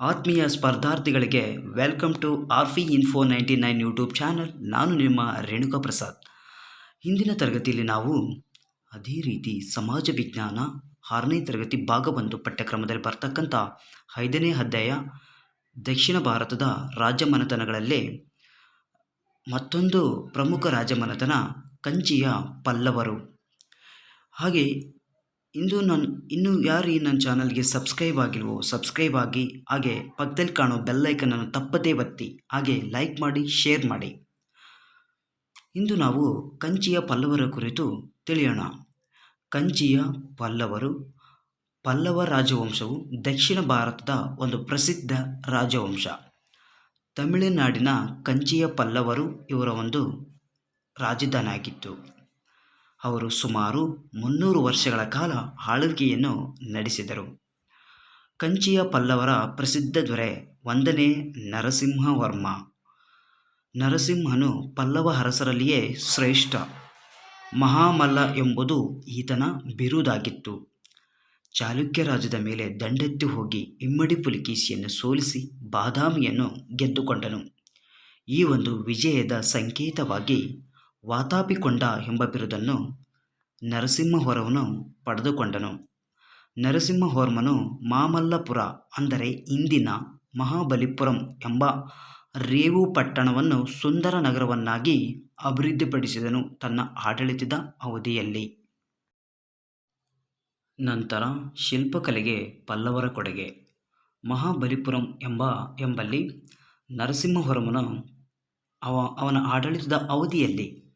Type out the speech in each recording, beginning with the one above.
ಆತ್ಮೀಯ ಸ್ಪರ್ಧಾರ್ಥಿಗಳಿಗೆ welcome to R P info ninety nine YouTube channel ನಾನು ನಿಮ್ಮ ರೇಣುಕಾ ಪ್ರಸಾದ್. ಹಿಂದಿನ ತರಗತಿಯಲ್ಲಿ ನಾವು ಅದೇ ರೀತಿ ಸಮಾಜ ವಿಜ್ಞಾನ ಆರನೇ ತರಗತಿ ಭಾಗ ಒಂದು ಪಠ್ಯಕ್ರಮದಲ್ಲಿ ಬರ್ತಕ್ಕಂಥ ಐದನೇ ಅಧ್ಯಾಯ ದಕ್ಷಿಣ ಭಾರತದ ರಾಜಮನೆತನಗಳಲ್ಲಿ ಮತ್ತೊಂದು ಪ್ರಮುಖ ರಾಜಮನೆತನ ಕಂಚಿಯ ಪಲ್ಲವರು. ಹಾಗೆ ಇಂದು ನಾನು, ಇನ್ನೂ ಯಾರು ಈ ನನ್ನ ಚಾನಲ್ಗೆ ಸಬ್ಸ್ಕ್ರೈಬ್ ಆಗಿಲ್ವೋ, ಸಬ್ಸ್ಕ್ರೈಬ್ ಆಗಿ, ಹಾಗೆ ಪಕ್ಕದಲ್ಲಿ ಕಾಣೋ ಬೆಲ್ಲೈಕನನ್ನು ತಪ್ಪದೇ ಒತ್ತಿ, ಹಾಗೆ ಲೈಕ್ ಮಾಡಿ, ಶೇರ್ ಮಾಡಿ. ಇಂದು ನಾವು ಕಂಚಿಯ ಪಲ್ಲವರ ಕುರಿತು ತಿಳಿಯೋಣ. ಕಂಚಿಯ ಪಲ್ಲವರು, ಪಲ್ಲವ ರಾಜವಂಶವು ದಕ್ಷಿಣ ಭಾರತದ ಒಂದು ಪ್ರಸಿದ್ಧ ರಾಜವಂಶ. ತಮಿಳುನಾಡಿನ ಕಂಚಿಯ ಪಲ್ಲವರು ಇವರ ಒಂದು ರಾಜಧಾನಿ ಆಗಿತ್ತು ಅವರು ಸುಮಾರು ಮುನ್ನೂರು ವರ್ಷಗಳ ಕಾಲ ಆಳ್ವಿಕೆಯನ್ನು ನಡೆಸಿದರು. ಕಂಚಿಯ ಪಲ್ಲವರ ಪ್ರಸಿದ್ಧ ದೊರೆ ಒಂದನೇ ನರಸಿಂಹವರ್ಮ. ನರಸಿಂಹನು ಪಲ್ಲವ ಅರಸರಲ್ಲಿಯೇ ಶ್ರೇಷ್ಠ. ಮಹಾಮಲ್ಲ ಎಂಬುದು ಈತನ ಬಿರುದಾಗಿತ್ತು. ಚಾಲುಕ್ಯ ರಾಜ್ಯದ ಮೇಲೆ ದಂಡೆತ್ತಿ ಹೋಗಿ ಇಮ್ಮಡಿ ಪುಲಿಕೇಶಿಯನ್ನು ಸೋಲಿಸಿ ಬಾದಾಮಿಯನ್ನು ಗೆದ್ದುಕೊಂಡನು. ಈ ಒಂದು ವಿಜಯದ ಸಂಕೇತವಾಗಿ ವಾತಾಪಿಕೊಂಡ ಎಂಬ ಬಿರುದನ್ನು ನರಸಿಂಹವರ್ಮನು ಪಡೆದುಕೊಂಡನು. ನರಸಿಂಹವರ್ಮನು ಮಾಮಲ್ಲಪುರ ಅಂದರೆ ಇಂದಿನ ಮಹಾಬಲಿಪುರಂ ಎಂಬ ರೇವು ಪಟ್ಟಣವನ್ನು ಸುಂದರ ನಗರವನ್ನಾಗಿ ಅಭಿವೃದ್ಧಿಪಡಿಸಿದನು ತನ್ನ ಆಡಳಿತದ ಅವಧಿಯಲ್ಲಿ. ನಂತರ ಶಿಲ್ಪಕಲೆಗೆ ಪಲ್ಲವರ ಕೊಡುಗೆ. ಮಹಾಬಲಿಪುರಂ ಎಂಬ ಎಂಬಲ್ಲಿ ನರಸಿಂಹವರ್ಮನು ಅವ, ಅವನ ಆಡಳಿತದ ಅವಧಿಯಲ್ಲಿ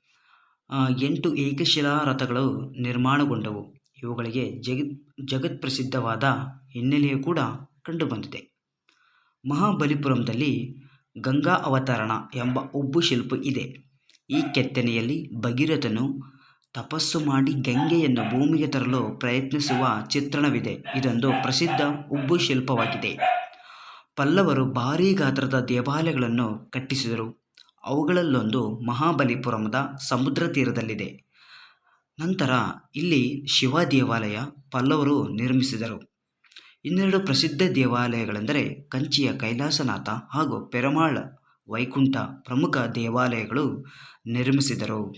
ಎಂಟು ಏಕಶಿಲಾ ರಥಗಳು ನಿರ್ಮಾಣಗೊಂಡವು. ಇವುಗಳಿಗೆ ಜಗತ್ ಜಗತ್ಪ್ರಸಿದ್ಧವಾದ ಹಿನ್ನೆಲೆಯು ಕೂಡ ಕಂಡುಬಂದಿದೆ. ಮಹಾಬಲಿಪುರಂದಲ್ಲಿ ಗಂಗಾ ಅವತರಣ ಎಂಬ ಉಬ್ಬು ಶಿಲ್ಪ ಇದೆ. ಈ ಕೆತ್ತನೆಯಲ್ಲಿ ಭಗೀರಥನು ತಪಸ್ಸು ಮಾಡಿ ಗಂಗೆಯನ್ನು ಭೂಮಿಗೆ ತರಲು ಪ್ರಯತ್ನಿಸುವ ಚಿತ್ರಣವಿದೆ. ಇದೊಂದು ಪ್ರಸಿದ್ಧ ಉಬ್ಬು ಶಿಲ್ಪವಾಗಿದೆ. ಪಲ್ಲವರು ಭಾರೀ ಗಾತ್ರದ ದೇವಾಲಯಗಳನ್ನು ಕಟ್ಟಿಸಿದರು. ಅವುಗಳಲ್ಲೊಂದು ಮಹಾಬಲಿಪುರಮದ ಸಮುದ್ರ ತೀರದಲ್ಲಿದೆ ನಂತರ ಇಲ್ಲಿ ಶಿವ ದೇವಾಲಯ ಪಲ್ಲವರು ನಿರ್ಮಿಸಿದರು. ಇನ್ನೆರಡು ಪ್ರಸಿದ್ಧ ದೇವಾಲಯಗಳೆಂದರೆ ಕಂಚಿಯ ಕೈಲಾಸನಾಥ ಹಾಗೂ ಪೆರಮಾಳ ವೈಕುಂಠ ಪ್ರಮುಖ ದೇವಾಲಯಗಳು ನಿರ್ಮಿಸಿದರು.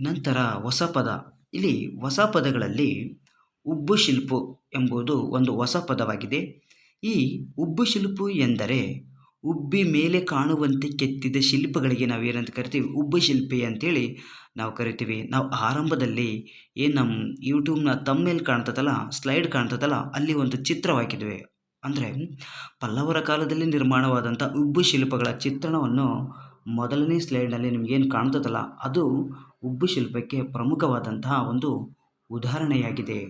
ನಂತರ ಹೊಸ ಪದ ಇಲ್ಲಿ ಹೊಸ ಪದಗಳಲ್ಲಿ ಉಬ್ಬು ಶಿಲ್ಪು ಎಂಬುದು ಒಂದು ಹೊಸ ಪದವಾಗಿದೆ ಈ ಉಬ್ಬು ಶಿಲ್ಪು ಎಂದರೆ ಉಬ್ಬಿ ಮೇಲೆ ಕಾಣುವಂತೆ ಕೆತ್ತಿದ ಶಿಲ್ಪಗಳಿಗೆ ನಾವು ಏನಂತ ಕರಿತೀವಿ? ಉಬ್ಬು ಶಿಲ್ಪಿ ಅಂತೇಳಿ ನಾವು ಕರಿತೀವಿ. ನಾವು ಆರಂಭದಲ್ಲಿ ಏನು ನಮ್ಮ ಯೂಟ್ಯೂಬ್ನ ತಮ್ಮೇಲೆ ಕಾಣ್ತದಲ್ಲ ಸ್ಲೈಡ್ ಕಾಣ್ತದಲ್ಲ, ಅಲ್ಲಿ ಒಂದು ಚಿತ್ರವಾಕಿದ್ವಿ ಅಂದರೆ ಪಲ್ಲವರ ಕಾಲದಲ್ಲಿ ನಿರ್ಮಾಣವಾದಂಥ ಉಬ್ಬು ಶಿಲ್ಪಗಳ ಚಿತ್ರಣವನ್ನು ಮೊದಲನೇ ಸ್ಲೈಡ್ನಲ್ಲಿ ನಿಮಗೇನು ಕಾಣ್ತದಲ್ಲ, ಅದು ಉಬ್ಬು ಶಿಲ್ಪಕ್ಕೆ ಪ್ರಮುಖವಾದಂತಹ ಒಂದು ಉದಾಹರಣೆಯಾಗಿದೆ.